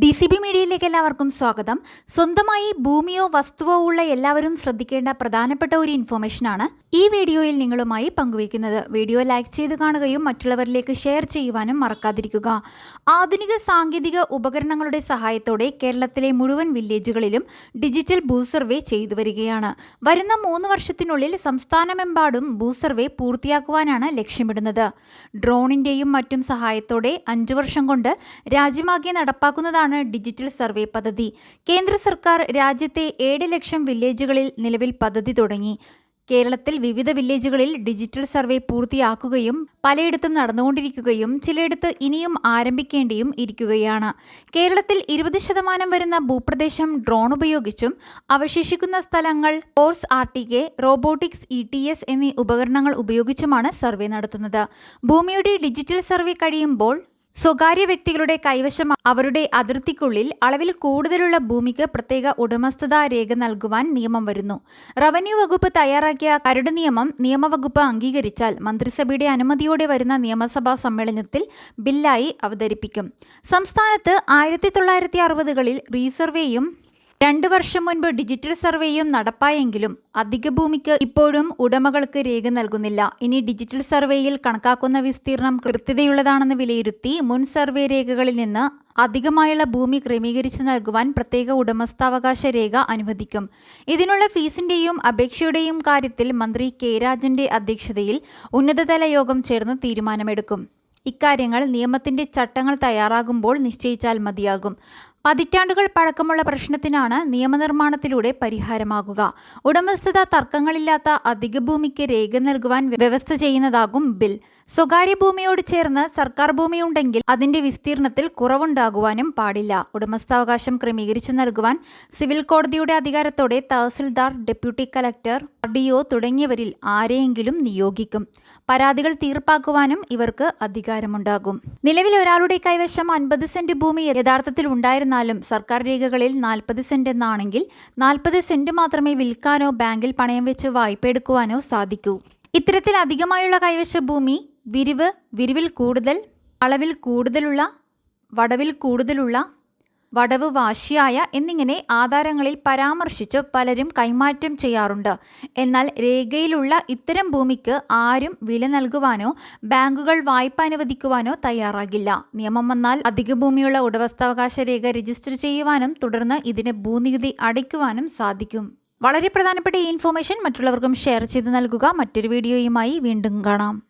D C B മീഡിയയിലേക്ക് എല്ലാവർക്കും സ്വാഗതം. സ്വന്തമായി ഭൂമിയോ വസ്തുവോ ഉള്ള എല്ലാവരും ശ്രദ്ധിക്കേണ്ട പ്രധാനപ്പെട്ട ഒരു ഇൻഫോർമേഷനാണ് ഈ വീഡിയോയിൽ നിങ്ങളുമായി പങ്കുവയ്ക്കുന്നത് വീഡിയോ ലൈക്ക് ചെയ്ത് കാണുകയും മറ്റുള്ളവരിലേക്ക് ഷെയർ ചെയ്യുവാനും മറക്കാതിരിക്കുക. ആധുനിക സാങ്കേതിക ഉപകരണങ്ങളുടെ സഹായത്തോടെ കേരളത്തിലെ മുഴുവൻ വില്ലേജുകളിലും ഡിജിറ്റൽ ഭൂ സർവേ ചെയ്തു വരികയാണ്. വരുന്ന മൂന്ന് വർഷത്തിനുള്ളിൽ സംസ്ഥാനമെമ്പാടും ഭൂ സർവേ പൂർത്തിയാക്കുവാനാണ് ലക്ഷ്യമിടുന്നത്. ഡ്രോണിന്റെയും മറ്റും സഹായത്തോടെ അഞ്ചു വർഷം കൊണ്ട് രാജ്യമാകെ നടപ്പാക്കുന്നതാണ് ഡിജിറ്റൽ സർവേ പദ്ധതി. കേന്ദ്ര സർക്കാർ രാജ്യത്തെ ഏഴ് ലക്ഷം വില്ലേജുകളിൽ നിലവിൽ പദ്ധതി തുടങ്ങി. കേരളത്തിൽ വിവിധ വില്ലേജുകളിൽ ഡിജിറ്റൽ സർവേ പൂർത്തിയാക്കുകയും പലയിടത്തും നടന്നുകൊണ്ടിരിക്കുകയും ചിലയിടത്ത് ഇനിയും ആരംഭിക്കേണ്ടിയും ഇരിക്കുകയാണ്. കേരളത്തിൽ ഇരുപത് ശതമാനം വരുന്ന ഭൂപ്രദേശം ഡ്രോൺ ഉപയോഗിച്ചും അവശേഷിക്കുന്ന സ്ഥലങ്ങൾ force R T K robotics E T S എന്നീ ഉപകരണങ്ങൾ ഉപയോഗിച്ചുമാണ് സർവേ നടത്തുന്നത്. ഭൂമിയുടെ ഡിജിറ്റൽ സർവേ കഴിയുമ്പോൾ സ്വകാര്യ വ്യക്തികളുടെ കൈവശം അവരുടെ അതിർത്തിക്കുള്ളിൽ അളവിൽ കൂടുതലുള്ള ഭൂമിക്ക് പ്രത്യേക ഉടമസ്ഥതാ രേഖ നൽകുവാൻ നിയമം വരുന്നു. റവന്യൂ വകുപ്പ് തയ്യാറാക്കിയ കരട് നിയമം നിയമവകുപ്പ് അംഗീകരിച്ചാൽ മന്ത്രിസഭയുടെ അനുമതിയോടെ വരുന്ന നിയമസഭാ സമ്മേളനത്തിൽ ബില്ലായി അവതരിപ്പിക്കും. സംസ്ഥാനത്ത് ആയിരത്തി തൊള്ളായിരത്തി അറുപതുകളിൽ റീസർവേയും രണ്ട് വർഷം മുൻപ് ഡിജിറ്റൽ സർവേയും നടപ്പായെങ്കിലും അധിക ഭൂമിക്ക് ഇപ്പോഴും ഉടമകൾക്ക് രേഖ നൽകുന്നില്ല. ഇനി ഡിജിറ്റൽ സർവേയിൽ കണക്കാക്കുന്ന വിസ്തീർണം കൃത്യതയുള്ളതാണെന്ന് വിലയിരുത്തി മുൻ സർവേ രേഖകളിൽ നിന്ന് അധികമായുള്ള ഭൂമി ക്രമീകരിച്ചു നൽകുവാൻ പ്രത്യേക ഉടമസ്ഥാവകാശ രേഖ അനുവദിക്കും. ഇതിനുള്ള ഫീസിന്റെയും അപേക്ഷയുടെയും കാര്യത്തിൽ മന്ത്രി കെ. രാജന്റെ അധ്യക്ഷതയിൽ ഉന്നതതല യോഗം ചേർന്ന് തീരുമാനമെടുക്കും. ഇക്കാര്യങ്ങൾ നിയമത്തിന്റെ ചട്ടങ്ങൾ തയ്യാറാകുമ്പോൾ നിശ്ചയിച്ചാൽ മതിയാകും. പതിറ്റാണ്ടുകൾ പഴക്കമുള്ള പ്രശ്നത്തിനാണ് നിയമനിർമ്മാണത്തിലൂടെ പരിഹാരമാകുക. ഉടമസ്ഥത തർക്കങ്ങളില്ലാത്ത അധിക ഭൂമിക്ക് രേഖ നൽകുവാൻ വ്യവസ്ഥ ചെയ്യുന്നതാകും ബിൽ. സ്വകാര്യ ഭൂമിയോട് ചേർന്ന് സർക്കാർ ഭൂമിയുണ്ടെങ്കിൽ അതിന്റെ വിസ്തീർണത്തിൽ കുറവുണ്ടാകുവാനും പാടില്ല. ഉടമസ്ഥാവകാശം ക്രമീകരിച്ചു നൽകുവാൻ സിവിൽ കോടതിയുടെ അധികാരത്തോടെ തഹസിൽദാർ ഡെപ്യൂട്ടി കലക്ടർ ഡി തുടങ്ങിയവരിൽ ആരെയെങ്കിലും നിയോഗിക്കും. പരാതികൾ തീർപ്പാക്കുവാനും ഇവർക്ക് അധികാരമുണ്ടാകും. നിലവിൽ ഒരാളുടെ കൈവശം അൻപത് സെന്റ് ഭൂമി യഥാർത്ഥത്തിൽ ഉണ്ടായിരുന്നാലും സർക്കാർ രേഖകളിൽ നാൽപ്പത് സെന്റ് എന്നാണെങ്കിൽ നാൽപ്പത് സെന്റ് മാത്രമേ വിൽക്കാനോ ബാങ്കിൽ പണയം വെച്ച് വായ്പ എടുക്കുവാനോ സാധിക്കൂ. ഇത്തരത്തിൽ അധികമായുള്ള കൈവശ ഭൂമി വിരിവ് വിരിവിൽ കൂടുതൽ അളവിൽ കൂടുതലുള്ള വടവിൽ കൂടുതലുള്ള വടവ് വാശിയായ എന്നിങ്ങനെ ആധാരങ്ങളിൽ പരാമർശിച്ച് പലരും കൈമാറ്റം ചെയ്യാറുണ്ട്. എന്നാൽ രേഖയിലുള്ള ഇത്തരം ഭൂമിക്ക് ആരും വില നൽകുവാനോ ബാങ്കുകൾ വായ്പ അനുവദിക്കുവാനോ തയ്യാറാകില്ല. നിയമം വന്നാൽ അധിക ഭൂമിയുള്ള ഉടമസ്ഥാവകാശ രേഖ രജിസ്റ്റർ ചെയ്യുവാനും തുടർന്ന് ഇതിന് ഭൂനികുതി അടയ്ക്കുവാനും സാധിക്കും. വളരെ പ്രധാനപ്പെട്ട ഈ ഇൻഫോർമേഷൻ മറ്റുള്ളവർക്കും ഷെയർ ചെയ്ത് നൽകുക. മറ്റൊരു വീഡിയോയുമായി വീണ്ടും കാണാം.